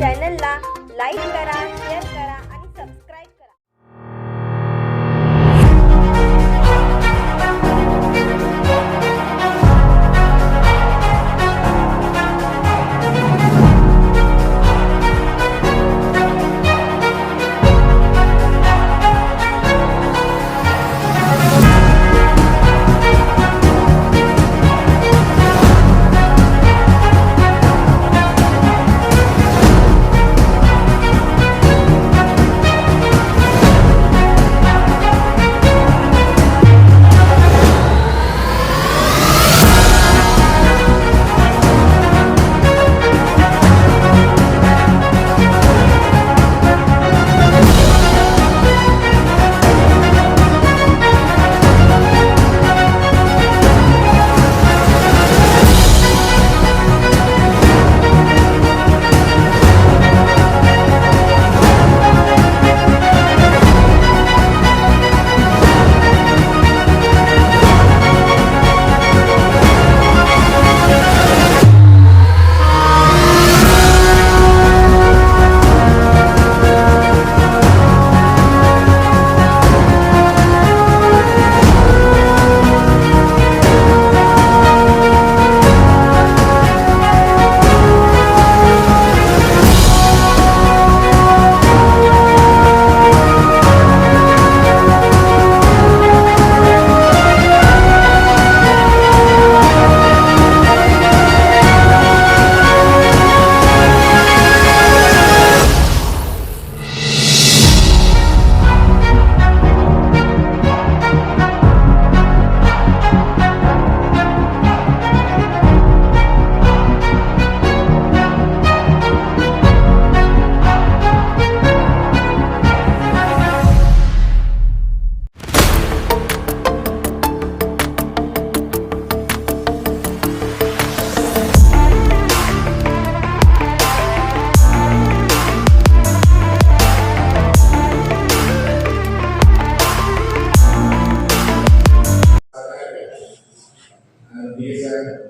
चॅनलला लाईक करा शेअर करा.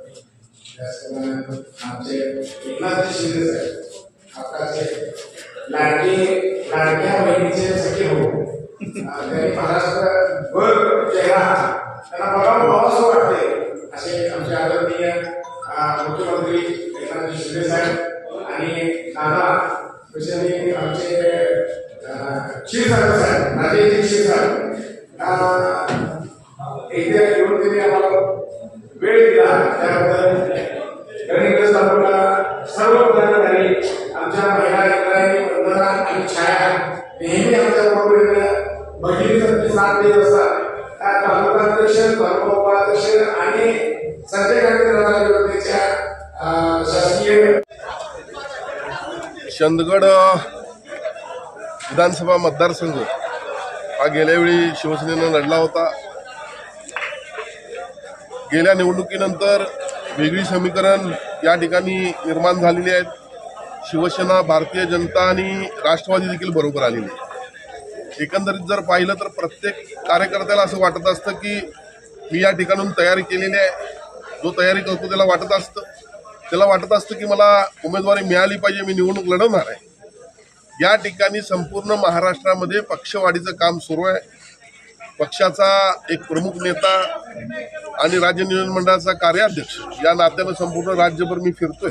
त्याचप्रमाणे आमचे एकनाथ शिंदे साहेब आताचे लाडके लाडक्या बहिणीचे सखी हो त्यांनी महाराष्ट्रभर चेहरा त्यांना बघावं भावसं वाटते असे आमचे आदरणीय मुख्यमंत्री एकनाथ शिंदे साहेब आणि दादा स्पेशली आमचे क्षीरसागर साहेब राजेश क्षीरसागर अं, एकदा येऊन त्यांनी आम्हाला वेळ दिला. त्याबद्दल गणेश आपल्याला सर्व पदाधिकारी आमच्या महिला लेकरांनी वंदना आणि छाया नेहमी आमच्या बरोबर भगिनीचा साथ देत असतात. त्या तालुकाध्यक्ष तालुका उपाध्यक्ष आणि संजय गांधी राणा शासकीय चंदगड विधानसभा मतदारसंघ. हा गेल्या वेळी शिवसेनेनं लढला होता. गेल्या निवडणुकीनंतर वेगळी समीकरण या ठिकाणी निर्माण झालेली आहेत. शिवसेना भारतीय जनता आणि राष्ट्रवादी देखील बरोबर आलेली आहे एकंदरीत जर पाहिलं तर प्रत्येक कार्यकर्त्याला असं वाटत असतं की मी या ठिकाणून तयारी केलेली आहे. जो तयारी करतो त्याला वाटत असतं. त्याला वाटत असतं की मला उमेदवारी मिळाली पाहिजे मी निवडणूक लढवणार आहे. या ठिकाणी संपूर्ण महाराष्ट्रामध्ये पक्षवाढीचं काम सुरू आहे. पक्षाचा एक प्रमुख नेता आणि राज्य नियोजन मंडळाचा कार्याध्यक्ष या नात्यानं संपूर्ण राज्यभर मी फिरतोय.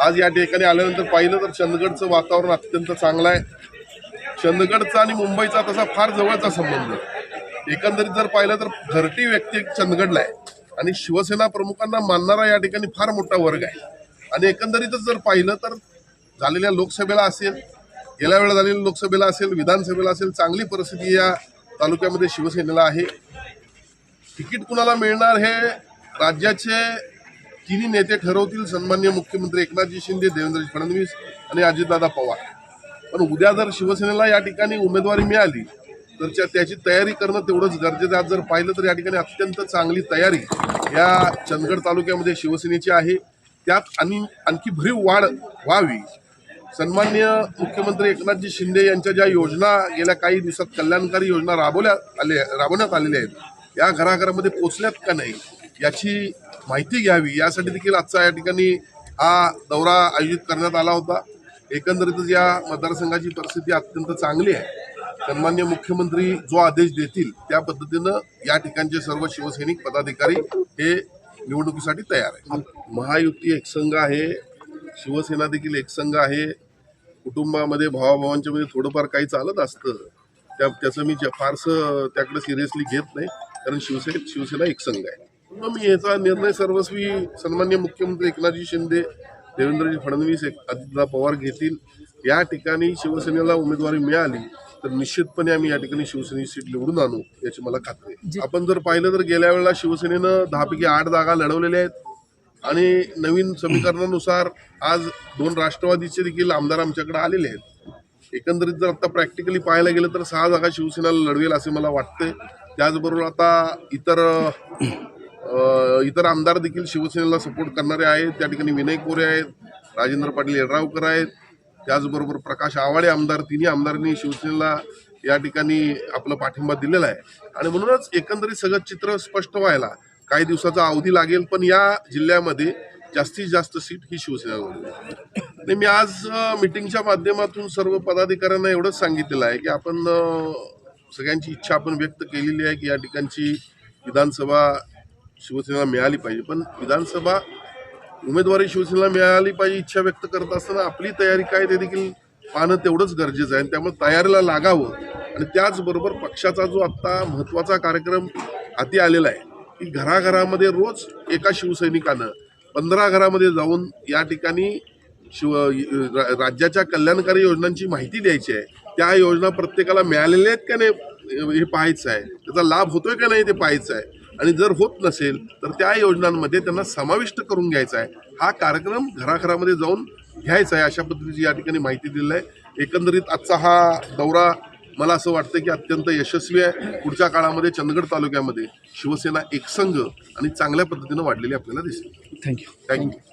आज या ठिकाणी आल्यानंतर पाहिलं तर चंदगडचं वातावरण अत्यंत चांगलं आहे. चंदगडचा आणि मुंबईचा तसा फार जवळचा संबंध आहे. एकंदरीत जर पाहिलं तर घरटी व्यक्ती एक चंदगडला आहे. आणि शिवसेना प्रमुखांना मानणारा या ठिकाणी फार मोठा वर्ग आहे. आणि एकंदरीतच जर पाहिलं तर झालेल्या लोकसभेला असेल गेल्या वेळेला झालेल्या लोकसभेला असेल विधानसभेला असेल चांगली परिस्थिती या तालुक्यामध्ये शिवसेनेला आहे. तिकीट कुणाला मिळणार हे राज्याचे तिन्ही नेते ठरवतील. सन्मान्य मुख्यमंत्री एकनाथजी शिंदे देवेंद्र फडणवीस आणि अजितदादा पवार. पण उद्या जर शिवसेनेला या ठिकाणी उमेदवारी मिळाली तर त्याची तयारी करणं तेवढंच गरजेचं आज जर पाहिलं तर या ठिकाणी अत्यंत चांगली तयारी या चंदगड तालुक्यामध्ये शिवसेनेची आहे. त्यात आणि आणखी भरीव वाढ व्हावी. सन्मान्य मुख्यमंत्री एकनाथजी शिंदे यांच्या ज्या योजना गेल्या काही दिवसात कल्याणकारी योजना राबवल्या आले राबवण्यात आलेल्या आहेत या घराघरामध्ये पोचल्यात का नाही याची माहिती घ्यावी. यासाठी देखील आजचा या ठिकाणी हा दौरा आयोजित करण्यात आला होता. एकंदरीतच या मतदारसंघाची परिस्थिती अत्यंत चांगली आहे. सन्मान्य मुख्यमंत्री जो आदेश देतील त्या पद्धतीनं या ठिकाणचे सर्व शिवसैनिक पदाधिकारी हे निवडणुकीसाठी तयार आहेत. महायुती एकसंघ आहे शिवसेना देखील एकसंघ आहे. कुटुंबामध्ये भावाभावांच्या मध्ये थोडंफार काही चालत असतं. त्या त्याचं मी फारसं त्याकडे सिरियसली घेत नाही. कारण शिवसेना शिवसेना एकसंघ आहे. मग मी याचा निर्णय सर्वस्वी सन्मान्य मुख्यमंत्री एकनाथजी शिंदे देवेंद्रजी फडणवीस एक अजितदा पवार घेतील. या ठिकाणी शिवसेनेला उमेदवारी मिळाली तर निश्चितपणे आम्ही या ठिकाणी शिवसेनेची सीट निवडून आणू याची मला खात्री आहे. आपण जर पाहिलं तर गेल्या वेळेला शिवसेनेनं दहापैकी आठ जागा लढवलेल्या आहेत. आणि नवीन समीकरणानुसार आज दोन राष्ट्रवादीचे देखील आमदार आमच्याकडे आलेले आहेत. एकंदरीत जर आता प्रॅक्टिकली पाहायला गेलं तर सहा जागा शिवसेनेला लढवेल असे मला वाटते त्याचबरोबर आता इतर इतर आमदार देखील शिवसेनेला सपोर्ट करणारे आहेत. त्या ठिकाणी विनय कोरे आहेत राजेंद्र पाटील येड्रावकर आहेत. त्याचबरोबर प्रकाश आवाडे आमदार तिन्ही आमदारांनी शिवसेनेला या ठिकाणी आपला पाठिंबा दिलेला आहे. आणि म्हणूनच एकंदरीत सगळं चित्र स्पष्ट व्हायला काही दिवसाचा अवधी लागेल पण या जिल्ह्यामध्ये जास्तीत जास्त सीट ही शिवसेना आणि मी आज मिटिंगच्या माध्यमातून सर्व पदाधिकाऱ्यांना एवढंच सांगितलेलं आहे की आपण सगळ्यांची इच्छा आपण व्यक्त केलेली आहे की या ठिकाणची विधानसभा शिवसेनेला मिळाली पाहिजे. पण विधानसभा उमेदवारी शिवसेनेला मिळाली पाहिजे इच्छा व्यक्त करत असताना आपली तयारी काय ते देखील पाहणं तेवढंच गरजेचं आहे. आणि त्यामुळे तयारीला लागावं. आणि त्याचबरोबर पक्षाचा जो आत्ता महत्त्वाचा कार्यक्रम हाती आलेला आहे की घराघरामध्ये रोज एका शिवसैनिकानं पंधरा घरामध्ये जाऊन या ठिकाणी शिव राज्याच्या कल्याणकारी योजनांची माहिती द्यायची आहे. त्या योजना प्रत्येकाला मिळालेल्या आहेत का नाही हे पाहायचं आहे. त्याचा लाभ होतोय का नाही ते पाहायचं आहे. आणि जर होत नसेल तर त्या योजनांमध्ये त्यांना समाविष्ट करून घ्यायचा आहे. हा कार्यक्रम घराघरामध्ये जाऊन घ्यायचा आहे अशा पद्धतीची या ठिकाणी माहिती दिलेलं आहे. एकंदरीत आजचा हा दौरा मला असं वाटतं की अत्यंत यशस्वी आहे. पुढच्या काळामध्ये चंदगड तालुक्यामध्ये शिवसेना एकसंघ आणि चांगल्या पद्धतीनं वाढलेली आपल्याला दिसेल. Thank you thank you